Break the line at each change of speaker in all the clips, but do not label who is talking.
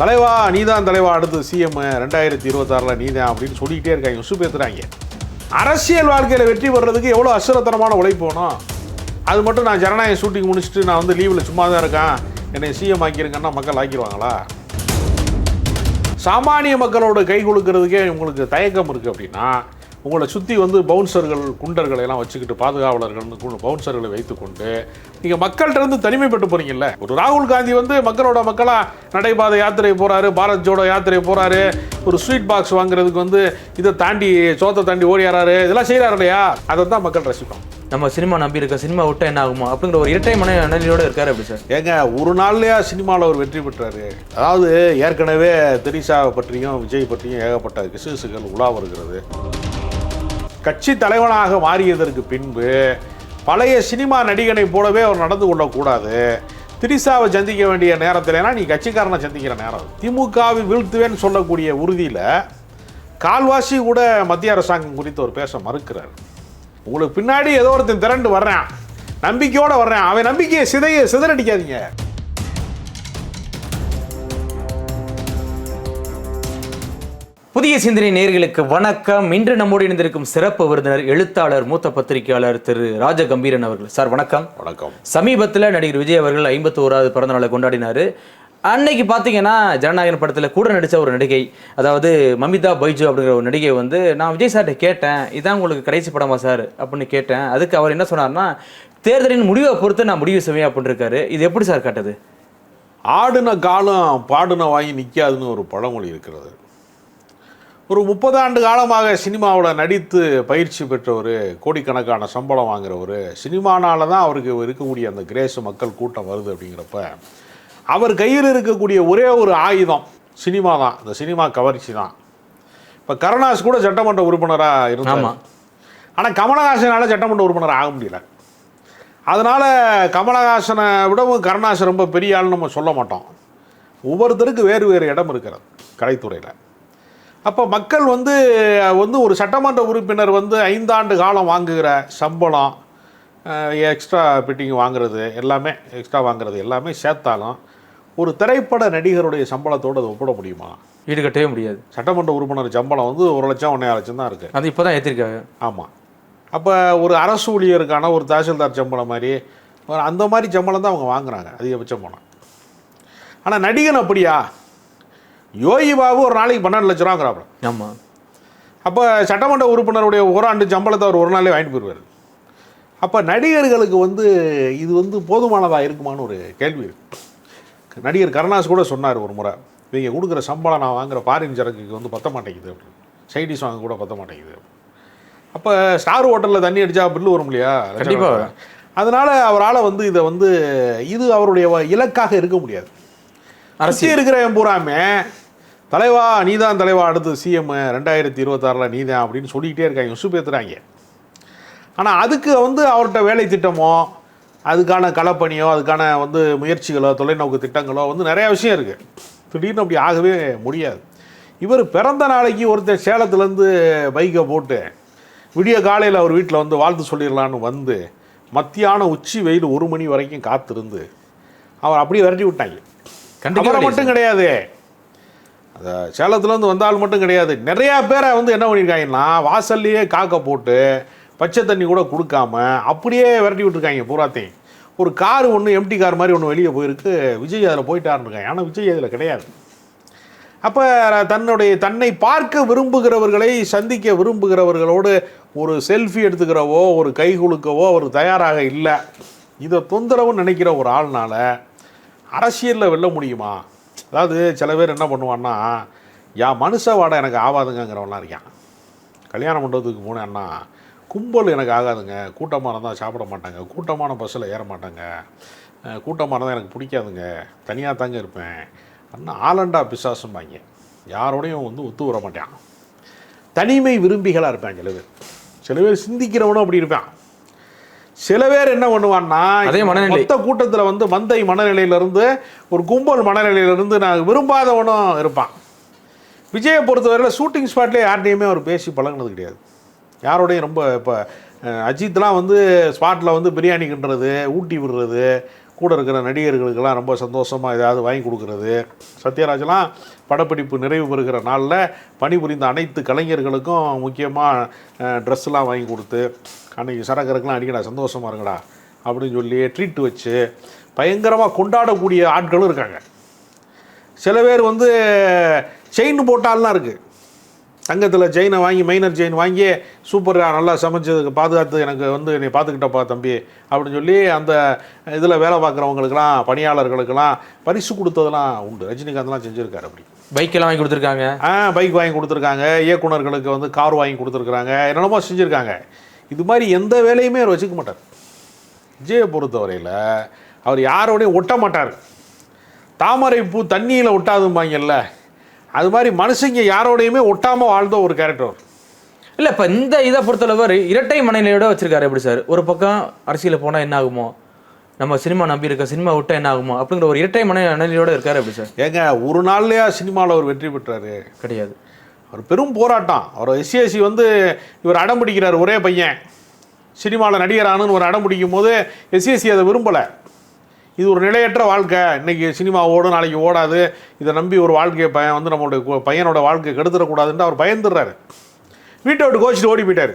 தலைவா நீ தான் தலைவா அடுத்து சிஎம் ரெண்டாயிரத்தி இருபத்தாறில் நீ தான் அப்படின்னு சொல்லிக்கிட்டே இருக்காங்க. உசு பேசுகிறாங்க அரசியல் வாழ்க்கையில் வெற்றி பெறதுக்கு எவ்வளோ அசுரத்தனமான உழைப்பு வேணும்? அது மட்டும் நான் ஜனநாயக ஷூட்டிங் முடிச்சுட்டு நான் வந்து லீவில் சும்மா தான் இருக்கேன். என்னை சிஎம் ஆக்கிருங்கன்னா மக்கள் ஆக்கிடுவாங்களா சாமானிய மக்களோட கை கொடுக்கறதுக்கே உங்களுக்கு தயக்கம் இருக்குது அப்படின்னா உங்களை சுற்றி வந்து பவுன்சர்கள் குண்டர்களை எல்லாம் வச்சுக்கிட்டு பாதுகாவலர்கள்னு கு- பவுன்சர்களை வைத்துக்கொண்டு நீங்கள் மக்கள்கிட்ட இருந்து தனிமைப்பட்டு போறீங்கல்ல? ஒரு ராகுல் காந்தி வந்து மக்களோட மக்களாக நடைபாதை யாத்திரை போகிறாரு பாரத் ஜோடோ யாத்திரை போகிறாரு ஒரு ஸ்வீட் பாக்ஸ் வாங்குறதுக்கு வந்து இதை தாண்டி சோத்தை தாண்டி ஓடியாராரு இதெல்லாம் செய்கிறாரு இல்லையா? அதை தான் மக்கள் ரசிப்பாங்க
நம்ம சினிமா நம்பி இருக்க சினிமா விட்டா என்ன ஆகுமோ? அப்படிங்கிற ஒரு இரட்டை மன நிலையோட இருக்காரு அப்படி சார்.
ஏங்க ஒரு நாள்லயா சினிமாவில் அவர் வெற்றி பெற்றாரு? அதாவது ஏற்கனவே தெரிசாவை பற்றியும் விஜய் பற்றியும் ஏகப்பட்ட கிசுகிசுகள் உலா வருகிறது. கட்சி தலைவனாக மாறியதற்கு பின்பு பழைய சினிமா நடிகனை போலவே அவர் நடந்து கொள்ளக்கூடாது. திரிசாவை சந்திக்க வேண்டிய நேரத்திலனா நீ கட்சிக்காரனை சந்திக்கிற நேரம். திமுகவை வீழ்த்துவேன்னு சொல்லக்கூடிய உறுதியில் கால்வாசி கூட மத்திய அரசாங்கம் குறித்து ஒரு பேச மறுக்கிறார். உங்களுக்கு பின்னாடி ஏதோ ஒருத்தன் திரண்டு வர்றேன். நம்பிக்கையோடு வர்றேன். அவன் நம்பிக்கையை சிதைய சிதறடிக்காதீங்க.
புதிய சிந்தனை நேர்களுக்கு வணக்கம். இன்று நம்மோடு இணைந்திருக்கும் சிறப்பு விருந்தினர் எழுத்தாளர் மூத்த பத்திரிகையாளர் திரு ராஜ கம்பீரன் அவர்கள். சார் வணக்கம்.
வணக்கம்.
சமீபத்தில் நடிகர் விஜய் அவர்கள் ஐம்பத்தி ஓராவது பிறந்த நாளை கொண்டாடினாரு. அன்னைக்கு பார்த்தீங்கன்னா ஜனநாயகன் படத்தில் கூட நடித்த ஒரு நடிகை அதாவது மமிதா பைஜு அப்படிங்கிற ஒரு நடிகை வந்து நான் விஜய் சார்கிட்ட கேட்டேன் இதான் உங்களுக்கு கடைசி படமா சார்? அப்படின்னு கேட்டேன். அதுக்கு அவர் என்ன சொன்னார்னா தேர்தலின் முடிவை பொறுத்து நான் முடிவு செய்வேன் அப்படின்னு இருக்காரு. இது எப்படி சார் காட்டுது?
ஆடுன காலம் பாடுன வாங்கி நிற்காதுன்னு ஒரு பழமொழி இருக்கிறது. ஒரு முப்பது ஆண்டு காலமாக சினிமாவில் நடித்து பயிற்சி பெற்றவர் கோடிக்கணக்கான சம்பளம் வாங்குறவர் சினிமானால தான் அவருக்கு இருக்கக்கூடிய அந்த கிரேஸ் மக்கள் கூட்டம் வருது அப்படிங்கிறப்ப அவர் கையில் இருக்கக்கூடிய ஒரே ஒரு ஆயுதம் சினிமா தான். இந்த சினிமா கவர்ச்சி தான். இப்போ கருணாஸ் கூட சட்டமன்ற உறுப்பினராக இருந்தார்.
ஆமா.
ஆனால் கமலஹாசனால சட்டமன்ற உறுப்பினர் ஆக முடியல. அதனால் கமலஹாசனை விடவும் கருணாஸ் ரொம்ப பெரிய ஆள்னு நம்ம சொல்ல மாட்டோம். ஒவ்வொருத்தருக்கு வேறு வேறு இடம் இருக்கிறது கலைத்துறையில். அப்போ மக்கள் வந்து வந்து ஒரு சட்டமன்ற உறுப்பினர் வந்து ஐந்தாண்டு காலம் வாங்குகிற சம்பளம் எக்ஸ்ட்ரா பிட்டிங் வாங்குறது எல்லாமே எக்ஸ்ட்ரா வாங்குறது எல்லாமே சேர்த்தாலும் ஒரு திரைப்பட நடிகருடைய சம்பளத்தோடு அதை ஒப்பிட முடியுமா?
ஈடுகட்டவே முடியாது.
சட்டமன்ற உறுப்பினர் சம்பளம் வந்து ஒரு லட்சம் ஒன்றே லட்சம் தான் இருக்குது
அது இப்போதான் ஏற்றிருக்காங்க
ஆமாம் அப்போ ஒரு அரசு ஊழியருக்கான ஒரு தாசில்தார் சம்பளம் மாதிரி அந்த மாதிரி சம்பளம் தான் அவங்க வாங்குறாங்க அதிகபட்சம் போனால் ஆனால் நடிகன் அப்படியா? யோகி பாபு ஒரு நாளைக்கு பன்னெண்டு லட்ச ரூபாங்கிறாப்புல
ஆமாம்
அப்போ சட்டமன்ற உறுப்பினருடைய ஓராண்டு சம்பளத்தை அவர் ஒரு நாளே வாங்கிட்டு போயிடுவார் அப்போ நடிகர்களுக்கு வந்து இது வந்து போதுமானதாக இருக்குமான்னு ஒரு கேள்வி நடிகர் கருணாஸ் கூட சொன்னார் ஒரு முறை இவங்க கொடுக்குற சம்பளம் நான் வாங்குற ஃபாரின் சரக்குக்கு வந்து பத்த மாட்டேங்குது அப்படின்னு. சைடிஸ் வாங்க கூட பத்த மாட்டேங்குது அப்போ ஸ்டார் ஹோட்டலில் தண்ணி அடித்தா பில்லு வரும் இல்லையா?
கண்டிப்பா. வரும்.
அதனால் அவரால் வந்து இதை வந்து இது அவருடைய இலக்காக இருக்க முடியாது. அரசியல். இருக்கிறவன் பூராமே தலைவா நீதான் தலைவா அடுத்து சிஎம் ரெண்டாயிரத்தி இருபத்தாறில் நீதான் அப்படின்னு சொல்லிக்கிட்டே இருக்காங்க உசு பேத்துறாங்க ஆனால் அதுக்கு வந்து அவர்கிட்ட வேலை திட்டமோ அதுக்கான களப்பணியோ அதுக்கான வந்து முயற்சிகளோ தொலைநோக்கு திட்டங்களோ வந்து நிறையா விஷயம் இருக்குது திடீர்னு அப்படி ஆகவே முடியாது. இவர் பிறந்த நாளைக்கு ஒருத்தன் சேலத்துலேருந்து பைக்கை போட்டு விடிய காலையில் அவர் வீட்டில் வந்து வாழ்த்து சொல்லிடலான்னு வந்து மத்தியான உச்சி வெயில் ஒரு மணி வரைக்கும் காத்திருந்து அவர் அப்படியே விரட்டி விட்டாங்க.
கண்டிப்பா
அவரை மட்டும் கிடையாது. அந்த சேலத்துலேருந்து வந்தால் மட்டும் கிடையாது. நிறையா பேரை வந்து என்ன பண்ணியிருக்காங்கன்னா வாசல்லையே காக்க போட்டு பச்சை தண்ணி கூட கொடுக்காம அப்படியே விரட்டி விட்டுருக்காங்க பூராத்தையும். ஒரு கார் ஒன்று எம்டி கார் மாதிரி ஒன்று வெளியே போயிருக்கு. விஜய் அதில் போயிட்டாருன்னு இருக்காங்க. ஆனால் விஜய் அதில் கிடையாது. அப்போ தன்னுடைய தன்னை பார்க்க விரும்புகிறவர்களை சந்திக்க விரும்புகிறவர்களோடு ஒரு செல்ஃபி எடுத்துக்கிறவோ ஒரு கை குலுக்கவோ அவர் தயாராக இல்லை. இதை தொந்தரவுன்னு நினைக்கிற ஒரு ஆள்னால அரசியலில் வெல்ல முடியுமா? அதாவது சில பேர் என்ன பண்ணுவான்னா என் மனுஷ வாடை எனக்கு ஆகாதுங்கிறவன்லாம் இருக்கான். கல்யாண மண்டபத்துக்கு போனேன்னா கும்பல் எனக்கு ஆகாதுங்க. கூட்டமாக இருந்தால் சாப்பிட மாட்டாங்க. கூட்டமான பஸ்ஸில் ஏற மாட்டாங்க. கூட்டமாக இருந்தால் எனக்கு பிடிக்காதுங்க. தனியாக தாங்க இருப்பேன். அண்ணா ஆலண்டா பிசாசும்பாங்க. யாரோடையும் வந்து ஒத்து வர மாட்டான். தனிமை விரும்பிகளாக இருப்பேன் சில பேர். சில பேர் சிந்திக்கிறவனும் அப்படி இருப்பான். சில பேர் என்ன பண்ணுவான்னா
அதே மனநிலை.
மொத்த கூட்டத்தில் வந்து மந்தை மனநிலையிலிருந்து ஒரு கும்பல் மனநிலையிலிருந்து நான் விரும்பாதவனும் இருப்பான். விஜயை பொறுத்தவரையில் ஷூட்டிங் ஸ்பாட்லேயே யார்கிட்டையுமே அவர் பேசி பழகுனது கிடையாது. யாரோடையும் ரொம்ப இப்போ அஜித்லாம் வந்து ஸ்பாட்டில் வந்து பிரியாணி கிண்டுறது ஊட்டி விடுறது கூட இருக்கிற நடிகர்களுக்கெல்லாம் ரொம்ப சந்தோஷமாக ஏதாவது வாங்கி கொடுக்கறது. சத்யராஜெலாம் படப்பிடிப்பு நிறைவு பெறுகிற நாளில் பணிபுரிந்த அனைத்து கலைஞர்களுக்கும் முக்கியமாக ட்ரெஸ்லாம் வாங்கி கொடுத்து அன்றைக்கி சரக்கருக்கெல்லாம் அடிக்கடா சந்தோஷமாக இருங்கடா அப்படின்னு சொல்லி ட்ரீட் வச்சு பயங்கரமாக கொண்டாடக்கூடிய ஆட்களும் இருக்காங்க. சில பேர் வந்து செயின் போட்டாலாம் இருக்குது தங்கத்தில் செயினை வாங்கி மைனர் செயின் வாங்கி சூப்பராக நல்லா சமைச்சதுக்கு பாதுகாத்து எனக்கு வந்து என்னை பார்த்துக்கிட்டப்பா தம்பி அப்படின்னு சொல்லி அந்த இதில் வேலை பார்க்குறவங்களுக்கெல்லாம் பணியாளர்களுக்கெல்லாம் பரிசு கொடுத்ததெல்லாம் உண்டு. ரஜினிகாந்த்லாம் செஞ்சுருக்காரு அப்படி.
பைக்கெல்லாம் வாங்கி கொடுத்துருக்காங்க?
ஆ பைக் வாங்கி கொடுத்துருக்காங்க. இயக்குனர்களுக்கு வந்து கார் வாங்கி கொடுத்துருக்குறாங்க. என்னென்னமோ செஞ்சுருக்காங்க. இது மாதிரி எந்த வேலையுமே அவர் வச்சுக்க மாட்டார். விஜயை பொறுத்தவரையில் அவர் யாரோடையும் ஒட்ட மாட்டார். தாமரை பூ தண்ணியில் ஒட்டாதும்பாங்கல்ல அது மாதிரி மனுஷங்க யாரோடையுமே ஒட்டாமல் வாழ்ந்த ஒரு கேரக்டர்
இல்ல இப்ப இந்த இதை பொறுத்தளவு இரட்டை மனநிலையோட வச்சிருக்காரு எப்படி சார்? ஒரு பக்கம் அரசியல போனா என்ன ஆகுமோ நம்ம சினிமா நம்பி இருக்க சினிமா விட்டா என்ன ஆகுமோ அப்படிங்கிற ஒரு இரட்டை மனநிலையோட இருக்காரு எப்படி சார்?
ஏங்க ஒரு நாள்லையா சினிமாவில் அவர் வெற்றி பெற்றாரு?
கிடையாது.
அவர் பெரும் போராட்டம். அவர் எஸ்சிஎஸ்சி வந்து இவர் அடம் பிடிக்கிறார் ஒரே பையன். சினிமாவில் நடிகரானுன்னு ஒரு அடம் பிடிக்கும் போது எஸ்சிஎஸ்சி அதை விரும்பலை. இது ஒரு நிலையற்ற வாழ்க்கை. இன்னைக்கு சினிமா ஓடும் நாளைக்கு ஓடாது. இதை நம்பி ஒரு வாழ்க்கையை பையன் வந்து நம்மளுடைய பையனோட வாழ்க்கையை கெடுத்துடக்கூடாதுன்ட்டு அவர் பயந்துடுறாரு. வீட்டை விட்டு கோச்சிட்டு ஓடி போயிட்டார்.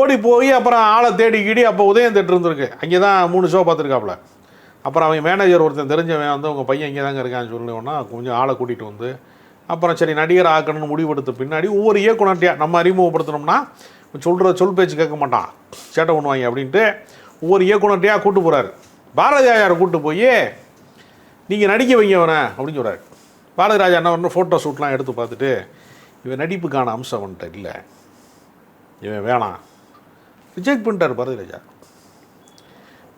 ஓடி போய் அப்புறம் ஆளை தேடி கீடி அப்போ உதயம் தேட்டர் இருந்திருக்கு. அங்கே தான் மூணு ஷோ பார்த்துருக்காப்புல. அப்புறம் அவன் மேனேஜர் ஒருத்தன் தெரிஞ்சவன் வந்து உங்கள் பையன் இங்கே தாங்க இருக்கான்னு சொல்லி கொஞ்சம் ஆளை கூட்டிகிட்டு வந்து அப்புறம் சரி நடிகர் ஆக்கணும்னு முடிவெடுத்த பின்னாடி ஒவ்வொரு இயக்குனர்ட்டையா நம்ம அறிமுகப்படுத்தினோம்னா சொல்கிற சொல் பேச்சு கேட்க மாட்டான். சேட்டை பண்ணுவாங்க அப்படின்ட்டு ஒவ்வொரு இயக்குனர்ட்டையா கூட்டு போகிறாரு பாரதிராஜாரை கூட்டு போய் நீங்கள் நடிக்க வைங்க அவனை அப்படின்னு சொல்கிறார் பாரதிராஜா என்ன ஒன்று ஃபோட்டோ ஷூட்லாம் எடுத்து பார்த்துட்டு இவன் நடிப்புக்கான அம்சம் வந்துட்ட இல்லை. இவன் வேணாம். ரிஜெக்ட் பண்ணிட்டார் பாரதிராஜா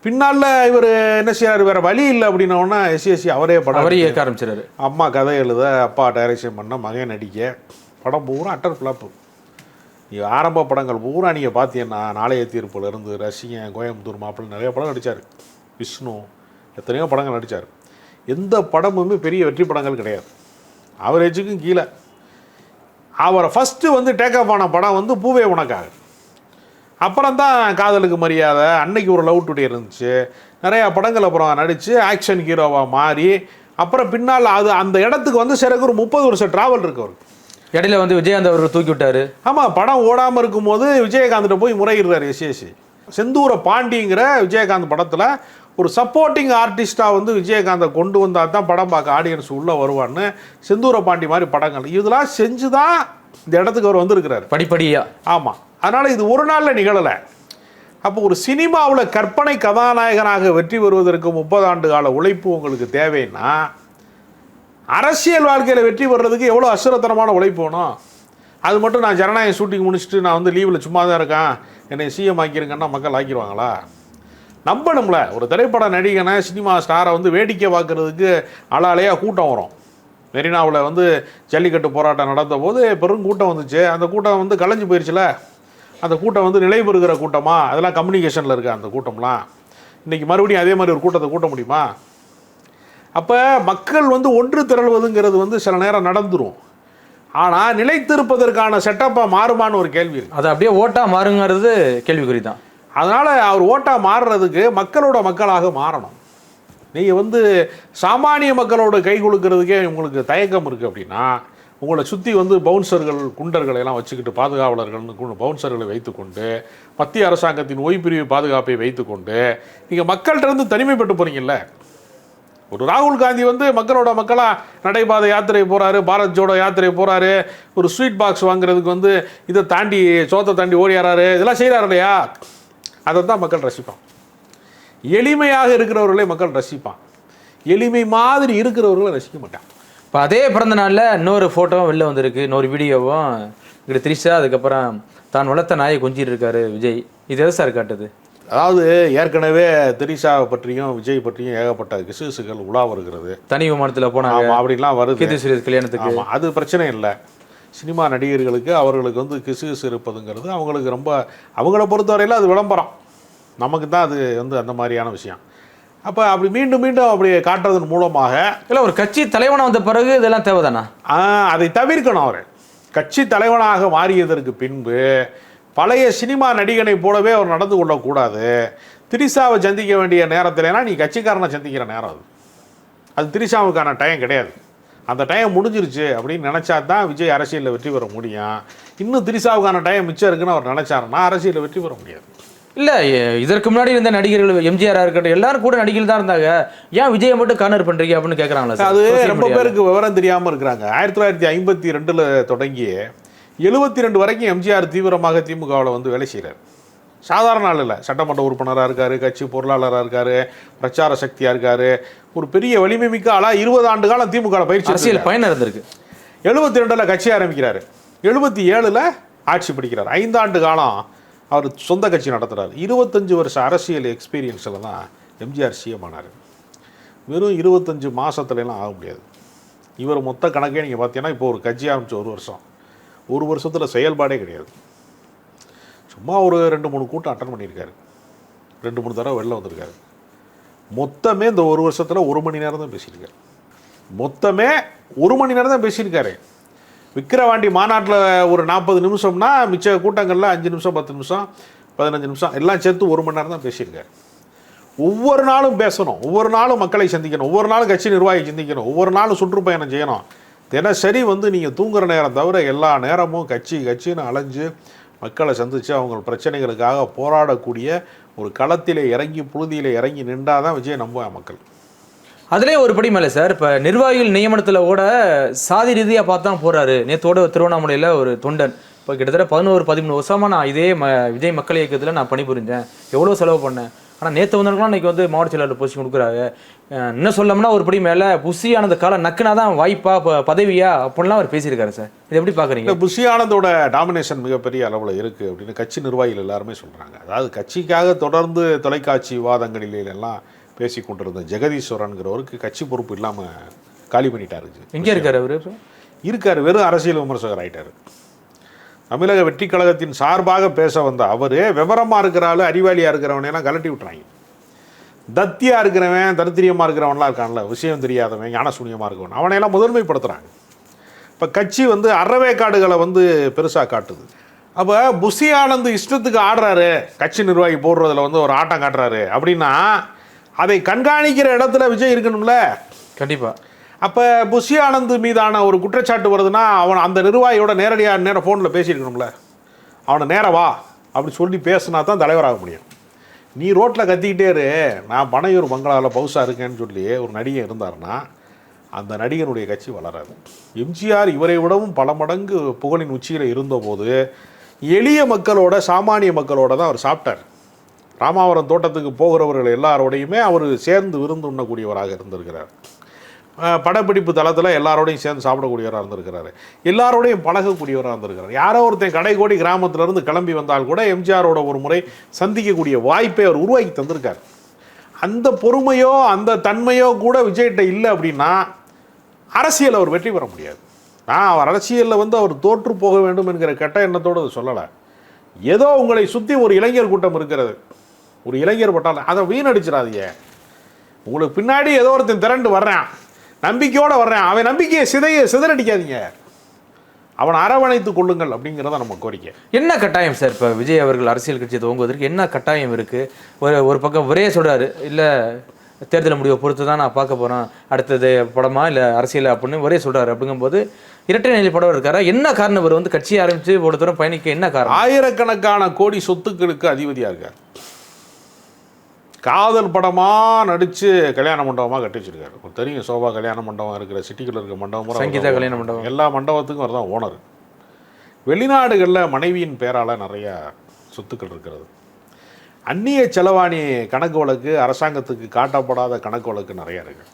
பின்னால் இவர் என்ன செய்றாரு? வேற வழி இல்லை அப்படின்னோடனே எஸ்சிஎஸ்சி அவரே படம்
அவரே இயக்க ஆரம்பிச்சிடாரு
அம்மா கதை எழுத அப்பா டைரக்ஷன் பண்ண மகன் நடிக்க. படம் பூரா அட்டர் ஃப்ளாப்பு நீ ஆரம்ப படங்கள் பூரா நீங்கள் பார்த்தீங்கன்னா நாளைய தீர்ப்புல இருந்து ரசிகன் கோயம்புத்தூர் மாப்பிள்ளை நிறைய படம் நடித்தார் விஷ்ணு எத்தனையோ படங்கள் நடித்தார் எந்த படமுமே பெரிய வெற்றி படங்கள் கிடையாது. அவரேஜுக்கும் கீழே. அவரை ஃபஸ்ட்டு வந்து டேக்கப் ஆன படம் வந்து பூவே உனக்காக. அப்புறம் தான் காதலுக்கு மரியாதை அன்னைக்கு ஒரு லவ் டுடே இருந்துச்சு. நிறையா படங்கள் அப்புறம் நடித்து ஆக்ஷன் ஹீரோவாக மாறி அப்புறம் பின்னால் அது அந்த இடத்துக்கு வந்து சிறகு ஒரு முப்பது வருஷம் ட்ராவல் இருக்கு அவருக்கு.
இடையில வந்து விஜயகாந்த் அவர்கள் தூக்கி விட்டாரு.
ஆமாம் படம் ஓடாமல் இருக்கும்போது விஜயகாந்த்கிட்ட போய் முறையிடுறாரு எஸ்எஸ்சி செந்தூர பாண்டிங்கிற விஜயகாந்த் படத்தில் ஒரு சப்போர்ட்டிங் ஆர்டிஸ்ட்டாக வந்து விஜயகாந்தை கொண்டு வந்தால் தான் படம் பார்க்க ஆடியன்ஸ் உள்ளே வருவான்னு செந்தூர பாண்டி மாதிரி படங்கள். இதெல்லாம் செஞ்சு தான் இந்த இடத்துக்கு அவர் வந்திருக்கிறாரு.
படிப்படியா.
ஆமாம் அதனால் இது ஒரு நாளில் நிகழலை. அப்போ ஒரு சினிமாவில் கற்பனை கதாநாயகனாக வெற்றி பெறுவதற்கு முப்பது ஆண்டு கால உழைப்பு உங்களுக்கு தேவைன்னா அரசியல் வாழ்க்கையில் வெற்றி பெறுறதுக்கு எவ்வளோ அசுரத்தனமான உழைப்பு வேணும்? அது மட்டும் நான் ஜனநாயகம் ஷூட்டிங் முடிச்சுட்டு நான் வந்து லீவில் சும்மா தான் இருக்கேன். என்னை சிஎம் ஆக்கிருங்கன்னா மக்கள் ஆக்கிடுவாங்களா நம்பணும்ல. ஒரு திரைப்பட நடிகனை சினிமா ஸ்டாரை வந்து வேடிக்கை பார்க்குறதுக்கு அலாலையாக கூட்டம் வரும். மெரினாவில் வந்து ஜல்லிக்கட்டு போராட்டம் நடந்த போது பெரும் கூட்டம் வந்துச்சு. அந்த கூட்டம் வந்து கலைஞ்சு போயிடுச்சுல அந்த கூட்டம் வந்து நிலை பெறுகிற கூட்டமா? அதெல்லாம் கம்யூனிகேஷனில் இருக்க அந்த கூட்டம்லாம். இன்றைக்கி மறுபடியும் அதே மாதிரி ஒரு கூட்டத்தை கூட்ட முடியுமா? அப்போ மக்கள் வந்து ஒன்று திரள்வதுங்கிறது வந்து சில நேரம் நடந்துரும். ஆனால் நிலைத்திருப்பதற்கான செட்டப்பாக மாறுமான்னு ஒரு கேள்வி
அது அப்படியே ஓட்டா மாறுங்கிறது கேள்விக்குறி தான்
அதனால் அவர் ஓட்டாக மாறுறதுக்கு மக்களோட மக்களாக மாறணும். நீங்கள் வந்து சாமானிய மக்களோட கை கொடுக்கறதுக்கே உங்களுக்கு தயக்கம் இருக்குது அப்படின்னா உங்களை சுற்றி வந்து பவுன்சர்கள் குண்டர்களை எல்லாம் வச்சுக்கிட்டு பாதுகாவலர்கள்னு கு- பவுன்சர்களை வைத்துக்கொண்டு மத்திய அரசாங்கத்தின் ஓய்வுப்பிரிவு பாதுகாப்பை வைத்துக்கொண்டு நீங்கள் மக்கள்கிட்ட இருந்து தனிமைப்பட்டு போகிறீங்கல்ல ஒரு ராகுல் காந்தி வந்து மக்களோட மக்களாக நடைபாதை யாத்திரை போகிறாரு பாரத் ஜோடோ யாத்திரை போகிறாரு ஒரு ஸ்வீட் பாக்ஸ் வாங்குறதுக்கு வந்து இதை தாண்டி சோத்தை தாண்டி ஓடியாராரு இதெல்லாம் செய்கிறாரு இல்லையா அதை தான் மக்கள் ரசிப்பான் எளிமையாக இருக்கிறவர்களை மக்கள் ரசிப்பான் எளிமை மாதிரி இருக்கிறவர்களை ரசிக்க மாட்டான்
இப்போ அதே பிறந்த நாள்ல இன்னொரு ஃபோட்டோவும் வெளில வந்திருக்கு. இன்னொரு வீடியோவும் இங்கிட்ட திரிஷா அதுக்கப்புறம் தான் வளர்த்த நாயை கொஞ்சிட்டு இருக்காரு விஜய். இது எதை சார் காட்டுது?
அதாவது ஏற்கனவே திரிஷாவை பற்றியும் விஜய் பற்றியும் ஏகப்பட்ட கிசுகிசுகள் உலா வருகிறது.
தனி விமானத்துல போனாங்க.
அப்படிலாம் வருது.
கீர்த்தி சுரேஷ் கல்யாணத்துக்கு.
அது பிரச்சனை இல்லை. சினிமா நடிகர்களுக்கு அவர்களுக்கு வந்து கிசுகிசு இருப்பதுங்கிறது அவங்களுக்கு ரொம்ப அவங்கள பொறுத்தவரையில் அது விளம்பரம். நமக்கு தான் அது வந்து அந்த மாதிரியான விஷயம். அப்போ அப்படி மீண்டும் மீண்டும் அப்படி காட்டுறதன் மூலமாக
இல்ல ஒரு கட்சி தலைவனா வந்த பிறகு இதெல்லாம் தேவைதானா?
அதை தவிர்க்கணும் அவர். கட்சி தலைவனாக மாறியதற்கு பின்பு பழைய சினிமா நடிகனை போலவே அவர் நடந்து கொள்ளக்கூடாது. திரிசாவை சந்திக்க வேண்டிய நேரத்துலனா நீ கட்சிக்காரனை சந்திக்கிற நேரம் அது. அது திரிசாவுக்கான டைம் கிடையாது. அந்த டைம் முடிஞ்சிருச்சு அப்படின்னு நினச்சா தான் விஜய் அரசியலில் வெற்றி பெற முடியும். இன்னும் திரிசாவுக்கான டைம் மிச்சம் இருக்குன்னு அவர் நினச்சாருன்னா அரசியலில் வெற்றி பெற முடியாது.
இல்ல இதற்கு முன்னாடி இருந்த நடிகர்கள் எம்ஜிஆர் இருக்கட்டும் எல்லாரும் கூட நடிகர்கள் தான் இருந்தாங்க. ஏன் விஜயை மட்டும் கார்னர் பண்றீங்க அப்படின்னு கேக்குறாங்களா சார்?
அது ரொம்ப? பேருக்கு விவரம் தெரியாமல் இருக்கிறாங்க. ஆயிரத்தி தொள்ளாயிரத்தி ஐம்பத்தி ரெண்டில் தொடங்கி எழுபத்தி ரெண்டு வரைக்கும் எம்ஜிஆர் தீவிரமாக திமுகவில் வந்து வேலை செய்கிறார் சாதாரண ஆள் இல்லை. சட்டமன்ற உறுப்பினராக இருக்கார் கட்சி பொருளாளராக இருக்கார் பிரச்சார சக்தியாக இருக்கார். ஒரு பெரிய வலிமை மிக்க ஆளாக இருபது ஆண்டு காலம் திமுக பயிற்சி
அரசியல் பயணம் இருந்திருக்கு.
எழுபத்தி ரெண்டில் கட்சி ஆரம்பிக்கிறாரு. எழுபத்தி ஏழில் ஆட்சி பிடிக்கிறார். ஐந்தாண்டு காலம் அவர் சொந்த கட்சி நடத்துகிறார் இருபத்தஞ்சு வருஷம் அரசியல் எக்ஸ்பீரியன்ஸில் தான் எம்ஜிஆர் சிஎம் ஆனார். வெறும் இருபத்தஞ்சு மாதத்துலலாம் ஆக முடியாது. இவர் மொத்த கணக்கே நீங்கள் பார்த்தீங்கன்னா இப்போ ஒரு கட்சி ஆரம்பிச்ச ஒரு வருஷம். ஒரு வருஷத்தில் செயல்பாடே கிடையாது. சும்மா ஒரு ரெண்டு மூணு கூட்டம் அட்டன் பண்ணியிருக்காரு. ரெண்டு மூணு தடவை வெளில வந்திருக்காரு. மொத்தமே இந்த ஒரு வருஷத்தில் ஒரு மணி நேரம் தான் பேசியிருக்காரு. மொத்தமே ஒரு மணி நேரம் தான் பேசியிருக்காரு. விக்கிரவாண்டி மாநாட்டில் ஒரு நாற்பது நிமிஷம்னா மிச்ச கூட்டங்களில் அஞ்சு நிமிஷம் பத்து நிமிஷம் பதினஞ்சு நிமிஷம். எல்லாம் சேர்த்து ஒரு மணி நேரம் தான் பேசியிருக்காரு. ஒவ்வொரு நாளும் பேசணும். ஒவ்வொரு நாளும் மக்களை சந்திக்கணும். ஒவ்வொரு நாளும் கட்சி நிர்வாகி சந்திக்கணும். ஒவ்வொரு நாளும் சுற்றுப்பயணம் செய்யணும். தினசரி வந்து நீங்கள் தூங்குற நேரம் தவிர எல்லா நேரமும் கட்சி கட்சின்னு அலைஞ்சு மக்களை சந்தித்து அவங்க பிரச்சனைகளுக்காக போராடக்கூடிய ஒரு களத்திலே இறங்கி புழுதியில் இறங்கி நின்றாதான் தான் விஜய் மக்கள்.
அதுலேயே ஒரு படி மேலே சார் இப்போ நிர்வாகிகள் நியமனத்தில் கூட சாதி ரீதியாக பார்த்து தான் போகிறாரு நேற்றோட திருவண்ணாமலையில் ஒரு தொண்டன். இப்போ கிட்டத்தட்ட பதினோரு பதிமூணு வருஷமாக நான் இதே ம விஜய் மக்கள் இயக்கத்தில் நான் பணிபுரிஞ்சேன். எவ்வளோ செலவு பண்ணேன். ஆனால் நேற்று வந்தவங்களும் இன்றைக்கி வந்து மாவட்ட செயலாளர் பொசிஷன் கொடுக்குறாங்க என்ன இன்னும் ஒரு படி மேலே புஷியானது காலம் நக்குனா தான் வாய்ப்பா பதவியா அப்படின்லாம் அவர் பேசியிருக்காரு சார். இது எப்படி பார்க்குறீங்க
இல்லை புஷி ஆனந்தோட டாமினேஷன் மிகப்பெரிய அளவில் இருக்குது அப்படின்னு கட்சி நிர்வாகிகள் எல்லாருமே சொல்கிறாங்க அதாவது கட்சிக்காக தொடர்ந்து தொலைக்காட்சி வாதங்களிலெல்லாம் பேசி கொண்டிருந்த ஜெகதீஸ்வரன்கிறவருக்கு கட்சி பொறுப்பு இல்லாமல் காலி பண்ணிட்டாரு
எங்க இருக்காரு அவரு?
இருக்கார் வெறும் அரசியல் விமர்சகர் ஆயிட்டாரு. தமிழக வெற்றி கழகத்தின் சார்பாக பேச வந்த அவர் விவரமாக இருக்கிற ஆளு அறிவாளியாக இருக்கிறவனையெல்லாம் கலட்டி விட்டுறாங்க. தத்தியாக இருக்கிறவன் தரித்திரியமாக இருக்கிறவன்லாம் இருக்கான்ல விஷயம் தெரியாதவன் ஞானசூன்யமாக இருக்கவன் அவனையெல்லாம் முதன்மைப்படுத்துகிறாங்க இப்போ கட்சி வந்து அறவேக்காடுகளை வந்து பெருசாக காட்டுது. அப்போ புஷி ஆனந்த் இஷ்டத்துக்கு ஆடுறாரு கட்சி நிர்வாகி போடுறதுல வந்து ஒரு ஆட்டம் காட்டுறாரு அப்படின்னா அதை கண்காணிக்கிற இடத்துல விஜய் இருக்கணும்ல?
கண்டிப்பா.
அப்போ புஷி ஆனந்த் மீதான ஒரு குற்றச்சாட்டு வருதுன்னா அவன் அந்த நிர்வாகியோட நேரடியாக நேரம் ஃபோனில் பேசியிருக்கணும்ல. அவனை நேரா வா அப்படி சொல்லி பேசினா தான் தலைவராக முடியும். நீ ரோட்டில் கத்திக்கிட்டே இரு நான் பனையூர் பங்களாவில் பவுசா இருக்கேன்னு சொல்லி ஒரு நடிகன் இருந்தாருன்னா அந்த நடிகனுடைய கட்சி வளராது. எம்ஜிஆர் இவரை விடவும் பல மடங்கு புகழின் உச்சியில் இருந்தபோது எளிய மக்களோட சாமானிய மக்களோட தான் அவர் சாப்பிட்டார். ராமாவரம் தோட்டத்துக்கு போகிறவர்கள் எல்லாரோடையுமே அவர் சேர்ந்து விருந்து உண்ணக்கூடியவராக இருந்திருக்கிறார். படப்பிடிப்பு தளத்தில் எல்லாரோடையும் சேர்ந்து சாப்பிடக்கூடியவராக இருந்திருக்கிறாரு. எல்லாரோடையும் பழகக்கூடியவராக இருந்திருக்கிறார். யாரோ ஒருத்தன் கடைக்கோடி கிராமத்திலேருந்து கிளம்பி வந்தால் கூட எம்ஜிஆரோட ஒரு முறை சந்திக்கக்கூடிய வாய்ப்பை அவர் உருவாக்கி தந்திருக்கார். அந்த பொறுமையோ அந்த தன்மையோ கூட விஜய்கிட்ட இல்லை அப்படின்னா அரசியல் அவர் வெற்றி பெற முடியாது. நான் அவர் அரசியலில் வந்து அவர் தோற்று போக வேண்டும் என்கிற கெட்ட எண்ணத்தோடு அதை சொல்லலை. ஏதோ உங்களை சுற்றி ஒரு இளைஞர் கூட்டம் இருக்கிறது. ஒரு இளைஞர் பட்டாலும் அதை வீணடிச்சிடாதீங்க. உங்களுக்கு பின்னாடி ஏதோ ஒருத்தன் திரண்டு வர்றான். நம்பிக்கையோடு வர்றான். அவன் நம்பிக்கையை சிதைய சிதறடிக்காதீங்க. அவனை அரவணைத்துக் கொள்ளுங்கள் அப்படிங்கிறத நம்ம கோரிக்கை.
என்ன கட்டாயம் சார்? இப்போ விஜய் அவர்கள் அரசியல் கட்சியை துவங்குவதற்கு என்ன கட்டாயம் இருக்கு? ஒரு ஒரு பக்கம் ஒரே சொல்றாரு இல்ல தேர்தல் முடிவை பொறுத்து தான் நான் பார்க்க போறேன். அடுத்தது படமா இல்ல அரசியல்? அப்படின்னு ஒரே சொல்றாரு. அப்படிங்கும்போது இரட்டை நிலை படம் இருக்காரா? என்ன காரணம்? இவர் வந்து கட்சி ஆரம்பிச்சு இவ்வளவு தூரம் பயணிக்க என்ன காரணம்?
ஆயிரக்கணக்கான கோடி சொத்துக்களுக்கு அதிபதியாக இருக்கார். காதல் படமாக நடித்து கல்யாண மண்டபமாக கட்டி வச்சிருக்காரு தெரியும் சோபா கல்யாண மண்டபம் இருக்கிற சிட்டிக்குள்ள இருக்க மண்டபம்
சங்கீதா கல்யாண. மண்டபம்.
எல்லா மண்டபத்துக்கும் அவர் தான் ஓனர் வெளிநாடுகளில் மனைவியின் பேரால் நிறைய சொத்துக்கள் இருக்கிறது அந்நிய செலவாணி கணக்கு வழக்கு அரசாங்கத்துக்கு காட்டப்படாத கணக்கு வழக்கு நிறைய இருக்கு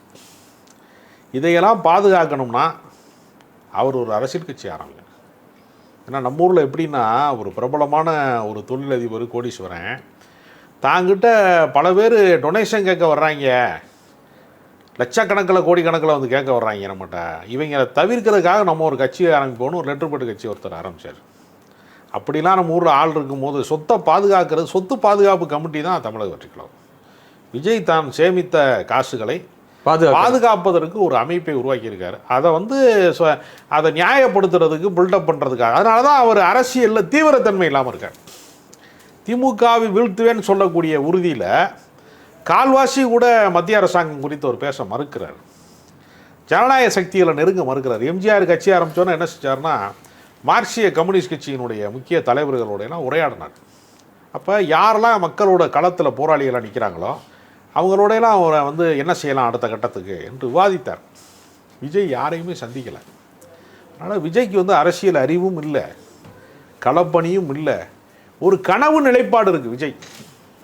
இதையெல்லாம் பாதுகாக்கணும்னா அவர் ஒரு அரசியல் கட்சி ஆரம்பிங்க ஏன்னா நம்ம ஊரில் எப்படின்னா ஒரு பிரபலமான ஒரு தொழிலதிபர் கோடீஸ்வரன் தாங்கிட்ட பல பேர் டொனேஷன் கேட்க வர்றாங்க. லட்சக்கணக்கில் கோடிக்கணக்கில் வந்து கேட்க வர்றாங்க நம்மகிட்ட. இவங்களை தவிர்க்கிறதுக்காக நம்ம ஒரு கட்சி ஆரம்பிப்போம்னு ஒரு லெட்டர் போட்டு கட்சி ஒருத்தர் ஆரம்பிச்சார். அப்படிலாம் நம்ம ஊரில் ஆள் இருக்கும்போது சொத்தை பாதுகாக்கிறது சொத்து பாதுகாப்பு கமிட்டி தான் தமிழக வெற்றிக்கலாம் விஜய் தான் சேமித்த காசுகளை
பாதுகாப்பு
பாதுகாப்பதற்கு ஒரு அமைப்பை உருவாக்கியிருக்காரு. அதை வந்து அதை நியாயப்படுத்துறதுக்கு பில்டப் பண்ணுறதுக்காக அதனால தான் அவர் அரசியலில் தீவிரத்தன்மை இல்லாமல் இருக்கார். திமுகவை வீழ்த்துவேன்னு சொல்லக்கூடிய உறுதியில் கால்வாசி கூட மத்திய அரசாங்கம் குறித்து அவர் பேச மறுக்கிறார். ஜனநாயக சக்திகளை நெருங்க மறுக்கிறார். எம்ஜிஆர் கட்சி ஆரம்பித்தோன்னா என்ன செஞ்சார்னா மார்க்சிய கம்யூனிஸ்ட் கட்சியினுடைய முக்கிய தலைவர்களோடையெல்லாம் உரையாடினார். அப்போ யாரெல்லாம் மக்களோட களத்தில் போராளிகளாக நிற்கிறாங்களோ அவங்களோடையெல்லாம் அவரை வந்து என்ன செய்யலாம் அடுத்த கட்டத்துக்கு என்று விவாதித்தார். விஜய் யாரையுமே சந்திக்கலை. அதனால் விஜய்க்கு வந்து அரசியல் அறிவும் இல்லை களப்பணியும் இல்லை ஒரு கனவு நிலைப்பாடு இருக்குது விஜய்.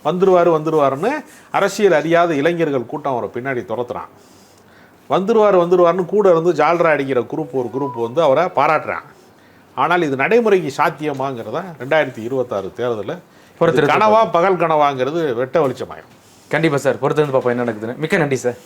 வந்துருவார் வந்துருவாருன்னு அரசியல் அறியாத இளைஞர்கள் கூட்டம் அவரை பின்னாடி துரத்துறான். வந்துருவார் வந்துருவார்னு கூட இருந்து ஜால்ரா அடிக்கிற குரூப் ஒரு குரூப் வந்து அவரை பாராட்டுறான். ஆனால் இது நடைமுறைக்கு சாத்தியமாங்கிறத ரெண்டாயிரத்தி இருபத்தாறு தேர்தலில்?
பொறுத்திருந்து
கனவா பகல் கனவாங்கிறது வெட்ட வெளிச்சமாயிரும்.
கண்டிப்பா சார் பொறுத்திருந்து பார்ப்போம் என்ன நடக்குதுன்னு. மிக்க நன்றி சார்.